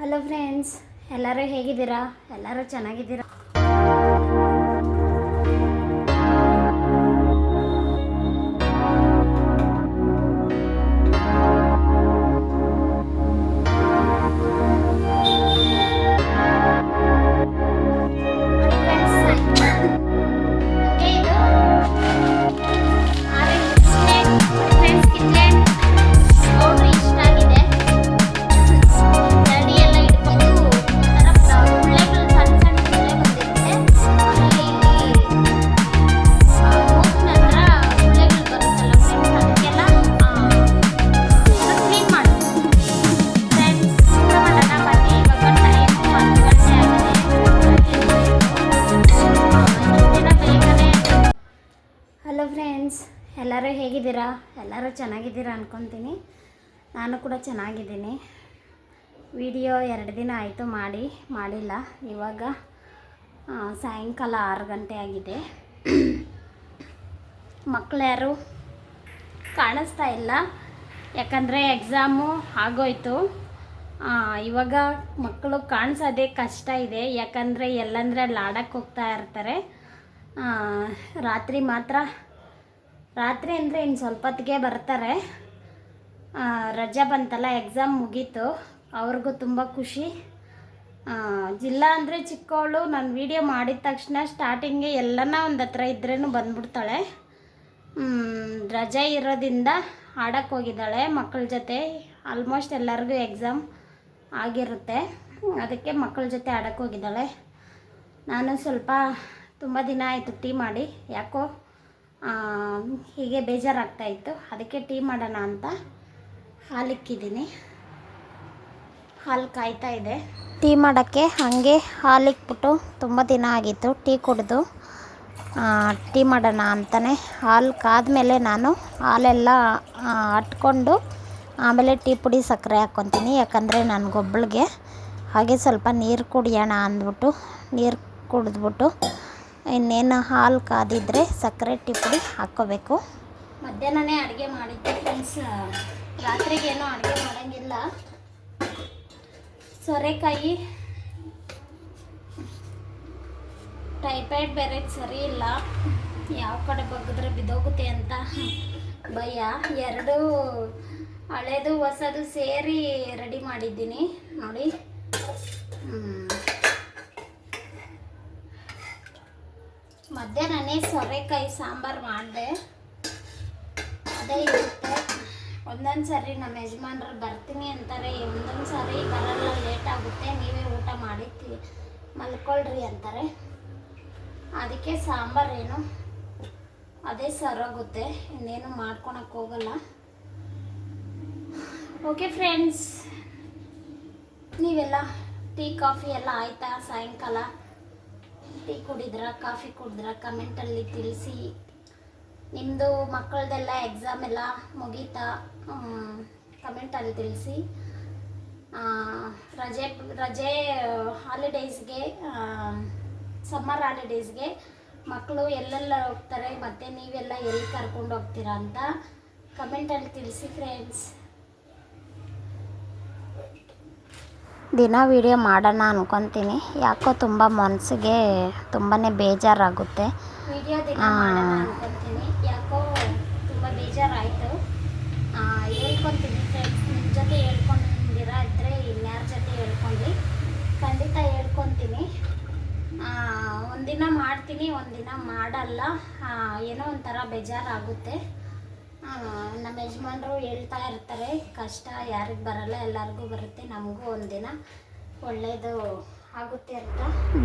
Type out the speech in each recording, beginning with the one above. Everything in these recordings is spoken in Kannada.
ಹಲೋ ಫ್ರೆಂಡ್ಸ್ ಎಲ್ಲರೂ ಹೇಗಿದ್ದೀರಾ? ಎಲ್ಲರೂ ಚೆನ್ನಾಗಿದ್ದೀರಾ? ಚೆನ್ನಾಗಿದ್ದೀರಾ ನಾನು ಕೂಡ ಚೆನ್ನಾಗಿದ್ದೀನಿ. ವಿಡಿಯೋ ಎರಡು ದಿನ ಆಯಿತು ಮಾಡಿ, ಮಾಡಿಲ್ಲ. ಇವಾಗ ಸಾಯಂಕಾಲ ಆರು ಗಂಟೆ ಆಗಿದೆ. ಮಕ್ಕಳ್ಯಾರು ಕಾಣಿಸ್ತಾ ಇಲ್ಲ. ಯಾಕಂದರೆ ಎಕ್ಸಾಮು ಆಗೋಯ್ತು. ಇವಾಗ ಮಕ್ಕಳು ಕಾಣಿಸೋದೇ ಕಷ್ಟ ಇದೆ. ಯಾಕಂದರೆ ಎಲ್ಲಂದರೆ ಅಲ್ಲಿ ಆಡಕ್ಕೆ ಹೋಗ್ತಾ ಇರ್ತಾರೆ. ರಾತ್ರಿ ಮಾತ್ರ, ರಾತ್ರಿ ಅಂದರೆ ಇನ್ನು ಸ್ವಲ್ಪ ಹೊತ್ತಿಗೆ ಬರ್ತಾರೆ. ರಜೆ ಬಂತಲ್ಲ ಎಕ್ಸಾಮ್ ಮುಗೀತು. ಅವ್ರಿಗೂ ತುಂಬ ಖುಷಿ. ಜಿಲ್ಲಾ ಅಂದರೆ ಚಿಕ್ಕವಳು ನಾನು ವಿಡಿಯೋ ಮಾಡಿದ ತಕ್ಷಣ ಸ್ಟಾರ್ಟಿಂಗ್ಗೆ ಎಲ್ಲನ ಒಂದು ಹತ್ರ ಇದ್ರೇನು ಬಂದ್ಬಿಡ್ತಾಳೆ. ರಜೆ ಇರೋದ್ರಿಂದ ಆಡಕ್ಕೆ ಹೋಗಿದ್ದಾಳೆ. ಮಕ್ಕಳ ಜೊತೆ ಆಲ್ಮೋಸ್ಟ್ ಎಲ್ಲರಿಗೂ ಎಕ್ಸಾಮ್ ಆಗಿರುತ್ತೆ. ಅದಕ್ಕೆ ಮಕ್ಕಳ ಜೊತೆ ಆಡಕ್ಕೆ ಹೋಗಿದ್ದಾಳೆ. ನಾನು ಸ್ವಲ್ಪ ತುಂಬ ದಿನ ಆಯಿತು ಟೀ ಮಾಡಿ. ಯಾಕೋ ಹೀಗೆ ಬೇಜಾರಾಗ್ತಾಯಿತ್ತು ಅದಕ್ಕೆ ಟೀ ಮಾಡೋಣ ಅಂತ. ಹಾಲಿಕ್ಕಿದ್ದೀನಿ. ಹಾಲು ಕಾಯ್ತಾ ಇದೆ. ಟೀ ಮಾಡೋಕ್ಕೆ ಹಾಗೆ ಹಾಲಿಕ್ಬಿಟ್ಟು ತುಂಬ ದಿನ ಆಗಿತ್ತು ಟೀ ಕುಡಿದು. ಟೀ ಮಾಡೋಣ ಅಂತಲೇ ಹಾಲು ಕಾದ್ಮೇಲೆ ನಾನು ಹಾಲೆಲ್ಲ ಅಟ್ಕೊಂಡು ಆಮೇಲೆ ಟೀ ಪುಡಿ ಸಕ್ಕರೆ ಹಾಕ್ಕೊತೀನಿ ಯಾಕಂದರೆ ನನಗೊಬ್ಬಳಿಗೆ ಹಾಗೆ ಸ್ವಲ್ಪ ನೀರು ಕುಡಿಯೋಣ ಅಂದ್ಬಿಟ್ಟು ನೀರು ಕುಡಿದ್ಬಿಟ್ಟು ಇನ್ನೇನು ಹಾಲು ಕಾದಿದ್ರೆ ಸಕ್ಕರೆ ಟೀ ಪುಡಿ ಹಾಕ್ಕೋಬೇಕು. ಮಧ್ಯಾಹ್ನನೇ ಅಡುಗೆ ಮಾಡಿದ್ದೆ ಫ್ರೆಂಡ್ಸ್ ರಾತ್ರಿಗೇನು ಅಡುಗೆ ಮಾಡೋಂಗಿಲ್ಲ. ಸೋರೆಕಾಯಿ, ಟೈಫಾಯ್ಡ್ ಬೇರೆ ಸರಿ ಇಲ್ಲ. ಯಾವ ಕಡೆ ಬಗ್ಗಿದ್ರೆ ಬಿದ್ದೋಗುತ್ತೆ ಅಂತ ಭಯ. ಎರಡು ಹಳೇದು ಹೊಸದು ಸೇರಿ ರೆಡಿ ಮಾಡಿದ್ದೀನಿ. ನೋಡಿ. ಮಧ್ಯಾಹ್ನನೇ ಸೊರೆಕಾಯಿ ಸಾಂಬಾರು ಮಾಡಿದೆ. ಅದೇ ಇರುತ್ತೆ. ಒಂದೊಂದು ಸಾರಿ ನಮ್ಮ ಯಜಮಾನ್ರು ಬರ್ತೀನಿ ಅಂತಾರೆ, ಒಂದೊಂದು ಸಾರಿ ಬರಲ್ಲ ಲೇಟ್ ಆಗುತ್ತೆ, ನೀವೇ ಊಟ ಮಾಡಿ ಮಲ್ಕೊಳ್ರಿ ಅಂತಾರೆ. ಅದಕ್ಕೆ ಸಾಂಬಾರೇನು ಅದೇ ಸರೋಗುತ್ತೆ, ಇನ್ನೇನು ಮಾಡ್ಕೊಳಕ್ಕೆ ಹೋಗಲ್ಲ. ಓಕೆ ಫ್ರೆಂಡ್ಸ್ ನೀವೆಲ್ಲ ಟೀ, ಕಾಫಿ ಎಲ್ಲ ಆಯ್ತಾ ಸಾಯಂಕಾಲ? ಟೀ ಕುಡಿದ್ರ, ಕಾಫಿ ಕುಡಿದ್ರ? ಕಮೆಂಟಲ್ಲಿ ತಿಳಿಸಿ. ನಿಮ್ಮದು ಮಕ್ಕಳದೆಲ್ಲ ಎಕ್ಸಾಮ್ ಎಲ್ಲ ಮುಗೀತಾ? ಕಮೆಂಟಲ್ಲಿ ತಿಳಿಸಿ. ರಜೆ ರಜೆ ಹಾಲಿಡೇಸ್ಗೆ ಸಮ್ಮರ್ ಹಾಲಿಡೇಸ್ಗೆ ಮಕ್ಕಳು ಎಲ್ಲೆಲ್ಲ ಹೋಗ್ತಾರೆ ಮತ್ತು ನೀವೆಲ್ಲ ಎಲ್ಲಿ ಕರ್ಕೊಂಡು ಹೋಗ್ತೀರಾ ಅಂತ ಕಮೆಂಟಲ್ಲಿ ತಿಳಿಸಿ ಫ್ರೆಂಡ್ಸ್ ದಿನ ವಿಡಿಯೋ ಮಾಡೋಣ ಅನ್ಕೊತೀನಿ. ಯಾಕೋ ತುಂಬ ಮನಸ್ಸಿಗೆ ತುಂಬಾ ಬೇಜಾರಾಗುತ್ತೆ. ವಿಡಿಯೋ ದಿನ ಮಾಡೋಣ ಅನ್ಕೊತೀನಿ ಯಾಕೋ ತುಂಬ ಬೇಜಾರಾಯಿತು ಹೇಳ್ಕೊತೀನಿ ಫ್ರೆಂಡ್ಸ್ ನಿಮ್ಮ ಜೊತೆ ಹೇಳ್ಕೊಂಡಿರ ಇದ್ದರೆ ಇನ್ಯಾರ ಜೊತೆ ಹೇಳ್ಕೊಂಡು ಖಂಡಿತ ಹೇಳ್ಕೊತೀನಿ. ಒಂದಿನ ಮಾಡ್ತೀನಿ, ಒಂದಿನ ಮಾಡಲ್ಲ. ಏನೋ ಒಂಥರ ಬೇಜಾರಾಗುತ್ತೆ. ನಮ್ಮ ಯಜಮಾನ್ರು ಹೇಳ್ತಾ ಇರ್ತಾರೆ, ಕಷ್ಟ ಯಾರಿಗೆ ಬರಲ್ಲ, ಎಲ್ಲರಿಗೂ ಬರುತ್ತೆ, ನಮಗೂ ಒಂದಿನ ಒಳ್ಳೆಯದು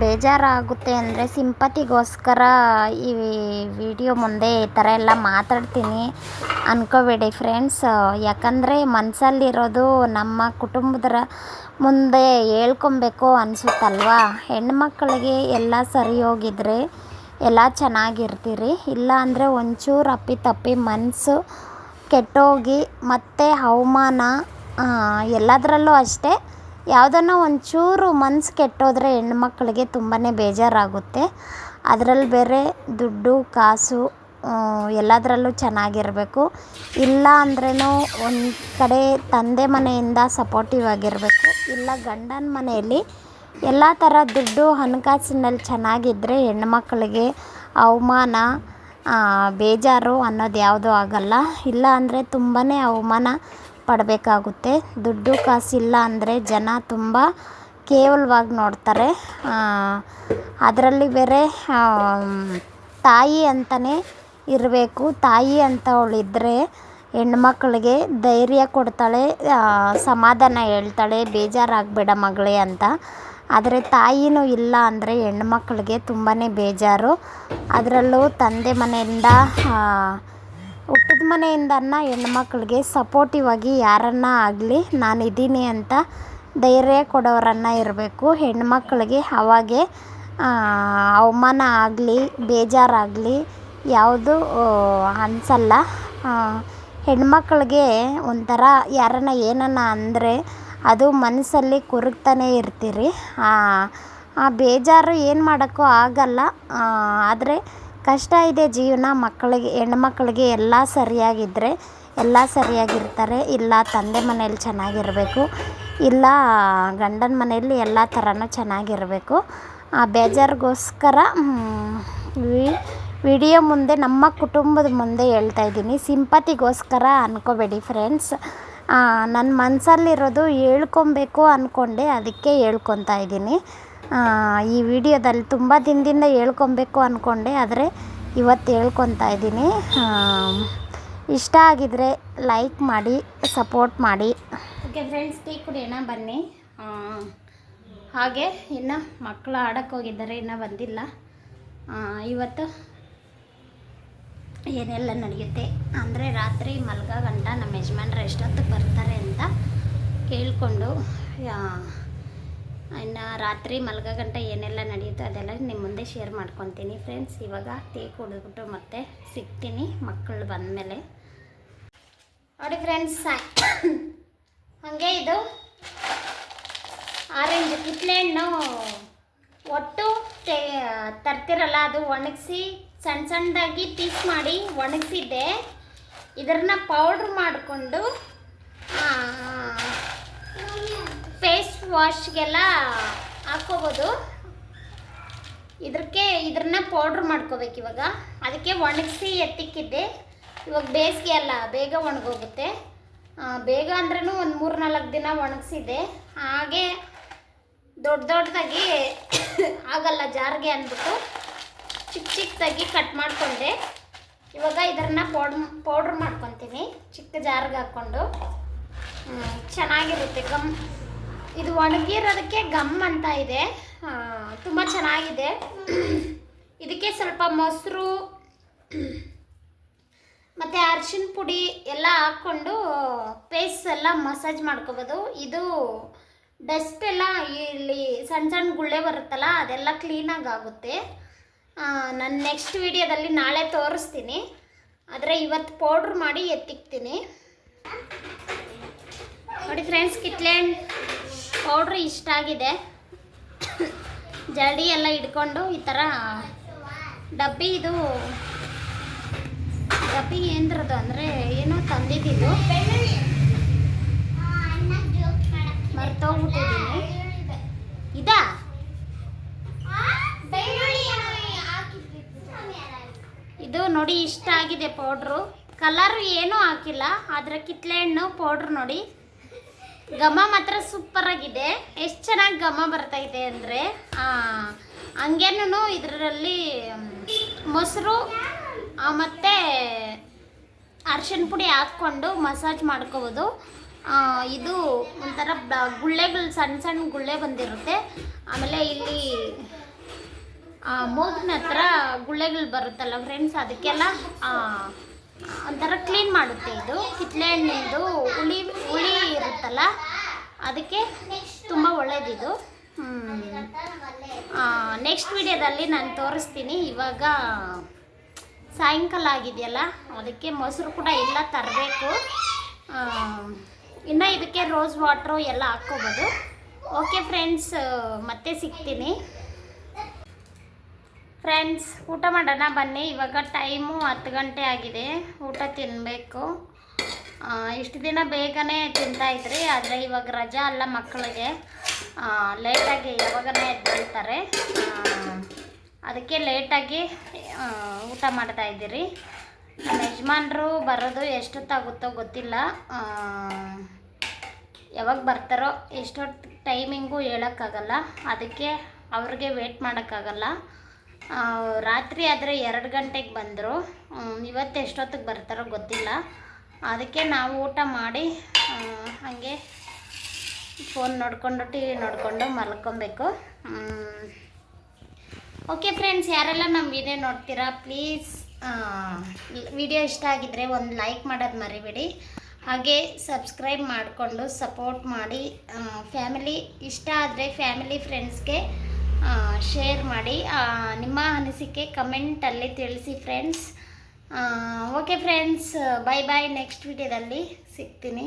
ಬೇಜಾರಾಗುತ್ತೆ ಅಂದರೆ ಸಿಂಪತಿಗೋಸ್ಕರ ಈ ವಿಡಿಯೋ ಮುಂದೆ ಈ ಥರ ಎಲ್ಲ ಮಾತಾಡ್ತೀನಿ ಅನ್ಕೋಬೇಡಿ ಫ್ರೆಂಡ್ಸ್. ಯಾಕಂದರೆ ಮನಸ್ಸಲ್ಲಿರೋದು ನಮ್ಮ ಕುಟುಂಬದರ ಮುಂದೆ ಹೇಳ್ಕೊಬೇಕು ಅನಿಸುತ್ತಲ್ವಾ? ಹೆಣ್ಮಕ್ಳಿಗೆ ಎಲ್ಲ ಸರಿ ಹೋಗಿದ್ರೆ ಎಲ್ಲ ಚೆನ್ನಾಗಿರ್ತೀರಿ. ಇಲ್ಲ ಅಂದರೆ ಒಂಚೂರು ಅಪ್ಪಿ ತಪ್ಪಿ ಮನಸ್ಸು ಕೆಟ್ಟೋಗಿ ಮತ್ತೆ ಅವಮಾನ ಎಲ್ಲದರಲ್ಲೂ ಅಷ್ಟೇ ಯಾವುದನ್ನ ಒಂಚೂರು ಮನ್ಸು ಕೆಟ್ಟೋದ್ರೆ ಹೆಣ್ಮಕ್ಳಿಗೆ ತುಂಬಾ ಬೇಜಾರಾಗುತ್ತೆ. ಅದರಲ್ಲಿ ಬೇರೆ ದುಡ್ಡು, ಕಾಸು ಎಲ್ಲದರಲ್ಲೂ ಚೆನ್ನಾಗಿರಬೇಕು. ಇಲ್ಲ ಅಂದ್ರೂ ಒಂದು ಕಡೆ ತಂದೆ ಮನೆಯಿಂದ ಸಪೋರ್ಟಿವ್ ಆಗಿರಬೇಕು. ಇಲ್ಲ ಗಂಡನ ಮನೆಯಲ್ಲಿ ಎಲ್ಲ ಥರ ದುಡ್ಡು ಹಣಕಾಸಿನಲ್ಲಿ ಚೆನ್ನಾಗಿದ್ದರೆ ಹೆಣ್ಮಕ್ಳಿಗೆ ಅವಮಾನ ಬೇಜಾರು ಅನ್ನೋದು ಯಾವುದೂ ಆಗಲ್ಲ. ಇಲ್ಲ ಅಂದರೆ ತುಂಬಾ ಅವಮಾನ. ಪಡಬೇಕಾಗುತ್ತೆ. ದುಡ್ಡು ಕಾಸಿಲ್ಲ ಅಂದರೆ ಜನ ತುಂಬ ಕೇವಲವಾಗಿ ನೋಡ್ತಾರೆ. ಅದರಲ್ಲಿ ಬೇರೆ ತಾಯಿ ಅಂತಲೇ ಇರಬೇಕು. ತಾಯಿ ಅಂತ ಅಂತವಳಿದ್ದರೆ ಹೆಣ್ಮಕ್ಳಿಗೆ ಧೈರ್ಯ ಕೊಡ್ತಾಳೆ ಸಮಾಧಾನ ಹೇಳ್ತಾಳೆ, ಬೇಜಾರಾಗಬೇಡ ಮಗಳೇ ಅಂತ. ಆದರೆ ತಾಯಿನೂ ಇಲ್ಲ ಅಂದರೆ ಹೆಣ್ಮಕ್ಳಿಗೆ ತುಂಬಾ ಬೇಜಾರು. ಅದರಲ್ಲೂ ತಂದೆ ಮನೆಯಿಂದ ಹುಟ್ಟಿದ ಮನೆಯಿಂದನ್ನ ಹೆಣ್ಮಕ್ಳಿಗೆ ಸಪೋರ್ಟಿವ್ ಆಗಿ ಯಾರನ್ನ ಆಗಲಿ ನಾನು ಇದ್ದೀನಿ ಅಂತ ಧೈರ್ಯ ಕೊಡೋರನ್ನ ಇರಬೇಕು. ಹೆಣ್ಮಕ್ಳಿಗೆ ಅವಾಗೆ ಅವಮಾನ ಆಗಲಿ, ಬೇಜಾರಾಗಲಿ ಯಾವುದು ಅನಿಸಲ್ಲ. ಹೆಣ್ಮಕ್ಳಿಗೆ ಒಂಥರ ಯಾರನ್ನ ಏನನ್ನ ಅಂದರೆ ಅದು ಮನಸ್ಸಲ್ಲಿ ಕುರುಕ್ತಾನೆ ಇರ್ತೀರಿ. ಆ ಬೇಜಾರು ಏನು ಮಾಡೋಕ್ಕೂ ಆಗಲ್ಲ. ಆದರೆ ಕಷ್ಟ ಇದೆ ಜೀವನ, ಮಕ್ಕಳಿಗೆ, ಹೆಣ್ಮಕ್ಳಿಗೆ ಎಲ್ಲ ಸರಿಯಾಗಿದ್ದರೆ ಎಲ್ಲ ಸರಿಯಾಗಿರ್ತಾರೆ. ಇಲ್ಲ ತಂದೆ ಮನೇಲಿ ಚೆನ್ನಾಗಿರಬೇಕು, ಇಲ್ಲ ಗಂಡನ ಮನೆಯಲ್ಲಿ ಎಲ್ಲ ಥರನೂ ಚೆನ್ನಾಗಿರಬೇಕು. ಆ ಬೇಜಾರಿಗೋಸ್ಕರ ವಿಡಿಯೋ ಮುಂದೆ, ನಮ್ಮ ಕುಟುಂಬದ ಮುಂದೆ ಹೇಳ್ತಾ ಇದ್ದೀನಿ. ಸಿಂಪತಿಗೋಸ್ಕರ ಅನ್ಕೋಬೇಡಿ ಫ್ರೆಂಡ್ಸ್. ನನ್ನ ಮನಸ್ಸಲ್ಲಿರೋದು ಹೇಳ್ಕೊಬೇಕು ಅಂದ್ಕೊಂಡೆ ಅದಕ್ಕೆ ಹೇಳ್ಕೊತಾ ಇದ್ದೀನಿ. ಈ ವಿಡಿಯೋದಲ್ಲಿ ತುಂಬ ದಿನದಿಂದ ಹೇಳ್ಕೊಬೇಕು ಅಂದ್ಕೊಂಡೆ ಆದರೆ ಇವತ್ತು ಹೇಳ್ಕೊತಾ ಇದ್ದೀನಿ. ಇಷ್ಟ ಆಗಿದರೆ ಲೈಕ್ ಮಾಡಿ ಸಪೋರ್ಟ್ ಮಾಡಿ. ಓಕೆ ಫ್ರೆಂಡ್ಸ್ ಟೀ ಕುಡಿಯೋಣ ಬನ್ನಿ. ಹಾಗೆ ಇನ್ನು ಮಕ್ಕಳು ಆಡಕ್ಕೆ ಹೋಗಿದ್ದಾರೆ, ಇನ್ನೂ ಬಂದಿಲ್ಲ. ಇವತ್ತು ಏನೆಲ್ಲ ನಡೆಯುತ್ತೆ ಅಂದರೆ ರಾತ್ರಿ ಮಲ್ಗ ಗಂಟ ನಮ್ಮ ಯಜಮಾನ್ರು ಎಷ್ಟೊತ್ತಿಗೆ ಬರ್ತಾರೆ ಅಂತ ಕೇಳಿಕೊಂಡು ಇನ್ನು ರಾತ್ರಿ ಮಲ್ಗ ಗಂಟ ಏನೆಲ್ಲ ನಡೆಯುತ್ತೆ ಅದೆಲ್ಲ ನಿಮ್ಮ ಮುಂದೆ ಶೇರ್ ಮಾಡ್ಕೊತೀನಿ ಫ್ರೆಂಡ್ಸ್ ಇವಾಗ ಟೀ ಕುಡಿದ್ಬಿಟ್ಟು ಮತ್ತೆ ಸಿಗ್ತೀನಿ ಮಕ್ಕಳು ಬಂದಮೇಲೆ. ನೋಡಿ ಫ್ರೆಂಡ್ಸ್ ಹಾಗೆ ಇದು. ಆರೆಂಜ್ ಕಿತ್ಲೆ ಹಣ್ಣು. ಒಟ್ಟು ತರ್ತಿರಲ್ಲ ಅದು ಒಣಗಿಸಿ ಸಣ್ಣ ಸಣ್ಣದಾಗಿ ಪೀಸ್ ಮಾಡಿ ಒಣಗಿಸಿದ್ದೆ. ಇದನ್ನ ಪೌಡ್ರ್ ಮಾಡಿಕೊಂಡು ವಾಶ್ಗೆಲ್ಲ ಹಾಕೋಬೋದು ಇದಕ್ಕೆ ಇದ್ರನ್ನ ಪೌಡ್ರ್ ಮಾಡ್ಕೋಬೇಕು ಇವಾಗ. ಅದಕ್ಕೆ ಒಣಗಿಸಿ ಎತ್ತಿಕ್ಕಿದ್ದೆ. ಇವಾಗ ಬೇಸಿಗೆ ಅಲ್ಲ, ಬೇಗ ಒಣಗೋಗುತ್ತೆ. ಬೇಗ ಅಂದ್ರೂ ಒಂದು ಮೂರು ನಾಲ್ಕು ದಿನ ಒಣಗಿಸಿದ್ದೆ. ಹಾಗೆ ದೊಡ್ಡ ದೊಡ್ಡದಾಗಿ ಆಗಲ್ಲ ಜಾರಿಗೆ ಅಂದ್ಬಿಟ್ಟು ಚಿಕ್ಕ ಚಿಕ್ಕದಾಗಿ ಕಟ್ ಮಾಡಿಕೊಂಡೆ. ಇವಾಗ ಇದನ್ನ ಪೌಡ್ ಪೌಡ್ರ್ ಮಾಡ್ಕೊತೀನಿ. ಚಿಕ್ಕ ಜಾರಿಗೆ ಹಾಕ್ಕೊಂಡು. ಚೆನ್ನಾಗಿರುತ್ತೆ, ಗಮ್ ಇದು ಒಣಗಿರೋದಕ್ಕೆ ಗಮ್ ಅಂತ ಇದೆ. ತುಂಬ ಚೆನ್ನಾಗಿದೆ. ಇದಕ್ಕೆ ಸ್ವಲ್ಪ ಮೊಸರು, ಮತ್ತು ಅರ್ಶಿನ ಪುಡಿ ಎಲ್ಲ ಹಾಕ್ಕೊಂಡು ಪೇಸ್ಟ್ ಎಲ್ಲ ಮಸಾಜ್ ಮಾಡ್ಕೋಬೋದು. ಇದು ಡಸ್ಟ್ ಎಲ್ಲ ಇಲ್ಲಿ ಸಣ್ಣ ಸಣ್ಣ ಗುಳ್ಳೆ ಬರುತ್ತಲ್ಲ, ಅದೆಲ್ಲ ಕ್ಲೀನಾಗಿ ಆಗುತ್ತೆ. ನಾನು ನೆಕ್ಸ್ಟ್ ವಿಡಿಯೋದಲ್ಲಿ ನಾಳೆ ತೋರಿಸ್ತೀನಿ. ಆದರೆ ಇವತ್ತು ಪೌಡ್ರ್ ಮಾಡಿ ಎತ್ತಿಕ್ತೀನಿ. ನೋಡಿ ಫ್ರೆಂಡ್ಸ್ ಕಿತ್ಲೆಹಣ್ಣು ಪೌಡ್ರ್ ಇಷ್ಟ ಆಗಿದೆ. ಜಡಿ ಎಲ್ಲ ಇಟ್ಕೊಂಡು ಈ ಥರ ಡಬ್ಬಿ ಇದು ಡಬ್ಬಿ ಏನ್ರದು ಅಂದರೆ ಏನೋ ತಂದಿದ್ದು ಮರ್ತೋಗ್ಬಿಟ್ಟಿದ್ದೀನಿ. ಇದಾ? ಇದು ನೋಡಿ ಇಷ್ಟ ಆಗಿದೆ ಪೌಡ್ರು. ಕಲರ್ ಏನೂ ಹಾಕಿಲ್ಲ, ಆದರೆ ಕಿತ್ಲೆ ಹಣ್ಣು ಪೌಡ್ರ್ ನೋಡಿ. ಘಮ ಮಾತ್ರ ಸೂಪರ್ ಆಗಿದೆ. ಎಷ್ಟು ಚೆನ್ನಾಗಿ ಘಮ ಬರ್ತಾ ಇದೆ ಅಂದರೆ ಹಂಗೇನು ಇದರಲ್ಲಿ ಮೊಸರು ಮತ್ತು ಅರ್ಶಿನ ಪುಡಿ ಹಾಕ್ಕೊಂಡು ಮಸಾಜ್ ಮಾಡ್ಕೋಬೋದು. ಇದು ಒಂಥರ ಗುಳ್ಳೆಗಳು ಸಣ್ಣ ಸಣ್ಣ ಗುಳ್ಳೆ ಬಂದಿರುತ್ತೆ. ಆಮೇಲೆ ಇಲ್ಲಿ ಮೂಗಿನ ಹತ್ರ ಗುಳ್ಳೆಗಳು ಬರುತ್ತಲ್ಲ ಫ್ರೆಂಡ್ಸ್ ಅದಕ್ಕೆಲ್ಲ ಒಂಥರ ಕ್ಲೀನ್ ಮಾಡುತ್ತೆ ಇದು. ಕಿತ್ಲೆ ಹಣ್ಣಿಂದು ಹುಳಿ ಹುಳಿ ಇರುತ್ತಲ್ಲ, ಅದಕ್ಕೆ ತುಂಬ ಒಳ್ಳೇದಿದು. ನೆಕ್ಸ್ಟ್ ವಿಡಿಯೋದಲ್ಲಿ ನಾನು ತೋರಿಸ್ತೀನಿ. ಇವಾಗ ಸಾಯಂಕಾಲ ಆಗಿದೆಯಲ್ಲ, ಅದಕ್ಕೆ ಮೊಸರು ಕೂಡ ಇಲ್ಲ ತರಬೇಕು. ಇನ್ನು ಇದಕ್ಕೆ ರೋಸ್ ವಾಟ್ರು ಎಲ್ಲ ಹಾಕ್ಕೋಬೋದು. ಓಕೆ ಫ್ರೆಂಡ್ಸ್ ಮತ್ತೆ ಸಿಗ್ತೀನಿ. ಫ್ರೆಂಡ್ಸ್ ಊಟ ಮಾಡೋಣ ಬನ್ನಿ. ಇವಾಗ ಟೈಮು ಹತ್ತು ಗಂಟೆ ಆಗಿದೆ. ಊಟ ತಿನ್ನಬೇಕು ಇಷ್ಟು ದಿನ ಬೇಗನೆ ತಿಂತಾಯಿದ್ರಿ ಆದರೆ ಇವಾಗ ರಜಾ ಅಲ್ಲ ಮಕ್ಕಳಿಗೆ. ಲೇಟಾಗಿ ಯಾವಾಗನೇ ಎದ್ದೇಳ್ತಾರೆ ಅದಕ್ಕೆ ಲೇಟಾಗಿ ಊಟ ಮಾಡ್ತಾ ಇದ್ದೀರಿ. ನಮ್ಮ ಯಜಮಾನ್ರು ಬರೋದು ಎಷ್ಟೊತ್ತಾಗುತ್ತೋ ಗೊತ್ತಿಲ್ಲ. ಯಾವಾಗ ಬರ್ತಾರೋ ಎಷ್ಟೊತ್ತು ಟೈಮಿಂಗು ಹೇಳೋಕ್ಕಾಗಲ್ಲ. ಅದಕ್ಕೆ ಅವ್ರಿಗೆ ವೇಟ್ ಮಾಡೋಕ್ಕಾಗಲ್ಲ. ರಾತ್ರಿ ಆದರೆ ಎರಡು ಗಂಟೆಗೆ ಬಂದರು. ಇವತ್ತು ಎಷ್ಟೊತ್ತಿಗೆ ಬರ್ತಾರೋ ಗೊತ್ತಿಲ್ಲ. ಅದಕ್ಕೆ ನಾವು ಊಟ ಮಾಡಿ ಹಾಗೆ ಫೋನ್ ನೋಡಿಕೊಂಡು, ಟಿ ವಿ ನೋಡಿಕೊಂಡು ಮಲ್ಕೊಬೇಕು. ಓಕೆ ಫ್ರೆಂಡ್ಸ್ ಯಾರೆಲ್ಲ ನಮ್ಮ ವಿಡಿಯೋ ನೋಡ್ತೀರಾ ಪ್ಲೀಸ್ ವಿಡಿಯೋ ಇಷ್ಟ ಆಗಿದ್ರೆ ಒಂದು ಲೈಕ್ ಮಾಡೋದು ಮರಿಬೇಡಿ. ಹಾಗೆ ಸಬ್ಸ್ಕ್ರೈಬ್ ಮಾಡಿಕೊಂಡು ಸಪೋರ್ಟ್ ಮಾಡಿ ಫ್ಯಾಮಿಲಿ ಇಷ್ಟ ಆದರೆ ಫ್ಯಾಮಿಲಿ ಫ್ರೆಂಡ್ಸ್ಗೆ ಶೇರ್ ಮಾಡಿ. ನಿಮ್ಮ ಅನಿಸಿಕೆ ಕಮೆಂಟಲ್ಲಿ ತಿಳಿಸಿ friends okay friends bye bye next ವಿಡಿಯೋದಲ್ಲಿ ಸಿಗ್ತೀನಿ.